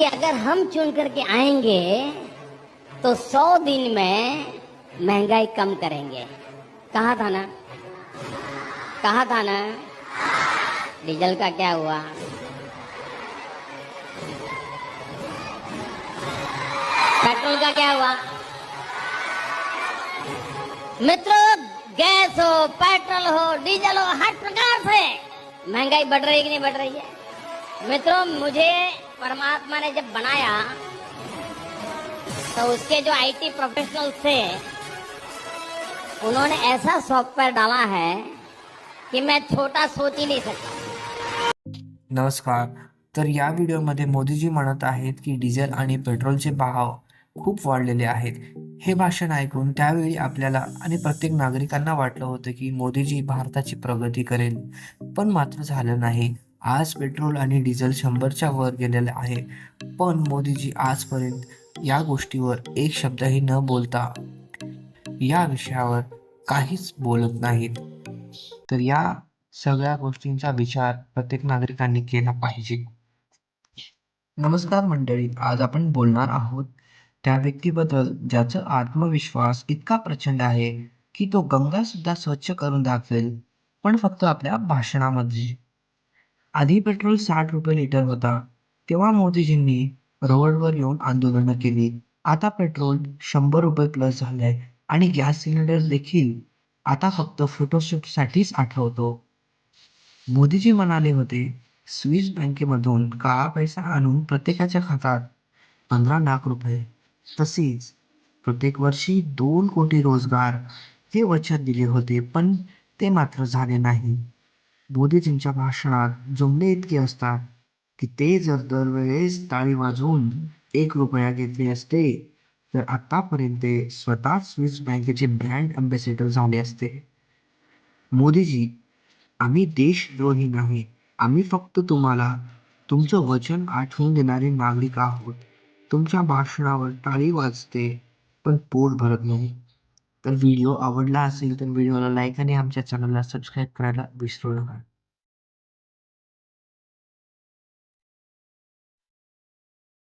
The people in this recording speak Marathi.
कि अगर हम चुन करके आएँगे तो सौ दिन में महँगाई कम करेंगे। कहा था ना? कहा था ना? डीजल का क्या हुआ? पेट्रोल का क्या हुआ? मित्रों, गैस हो, पेट्रोल हो, डीजल हो, हर प्रकार से महँगाई बढ़ रही है कि नहीं बढ़ रही है? मित्रों, मुझे परमात्मा ने जब बनाया तो उसके जो आईटी प्रोफेशनल थे उन्होंने ऐसा सॉफ्टवेयर डाला है कि मैं छोटा सोच ही नहीं सकता। नमस्कार। तर या व्हिडिओमध्ये मोदीजी म्हणत आहेत की डिझेल आणि पेट्रोलचे भाव खूप वाढलेले आहेत. हे भाषण ऐकून त्यावेळी आपल्याला आणि प्रत्येक नागरिकांना वाटलं होतं की मोदीजी भारताची प्रगती करेल. पण मात्र झालं नाही. आज पेट्रोल आणि डिझेल शंभरच्या वर गेलेलं आहे. पण मोदीजी आजपर्यंत या गोष्टीवर एक शब्दही न बोलता या विषयावर काहीच बोलत नाहीत. तर या सगळ्या गोष्टींचा विचार प्रत्येक नागरिकांनी केला पाहिजे. नमस्कार मंडळी आज आपण बोलणार आहोत त्या व्यक्तीबद्दल ज्याचा आत्मविश्वास इतका प्रचंड आहे की तो गंगा सुद्धा स्वच्छ करून दाखवेल पण फक्त आपल्या भाषणामध्ये. आधी पेट्रोल साठ रुपये लिटर होता तेव्हा मोदीजींनी रोडवर येऊन आंदोलनं केली. आता पेट्रोल शंभर रुपये प्लस झालंय आणि गॅस सिलेंडर देखील आता फक्त फोटोशूटसाठीच आठवतो. मोदीजी म्हणाले होते स्विस बँकेमधून काळा पैसा आणून प्रत्येकाच्या खात्यात पंधरा लाख रुपये. तसेच प्रत्येक वर्षी दोन कोटी रोजगार हे वचन दिले होते पण ते मात्र झाले नाही. मोदीजींच्या भाषणात जुमले इतके असतात की ते जर दरवेळेस टाळी वाजवून एक रुपया घेतले असते तर आतापर्यंत ते स्वतः स्विस बँकेचे ब्रँड अम्बॅसेडर झाले असते. मोदीजी आम्ही देशद्रोही नाही आम्ही फक्त तुम्हाला तुमचं वचन आठवून देणारे नागरिक आहोत. तुमच्या भाषणावर टाळी वाजते पण पोट भरत नाही. तर व्हिडिओ आवडला असेल तर व्हिडिओला लाईक आणि आमच्या चॅनलला सबस्क्राईब करायला विसरू नका.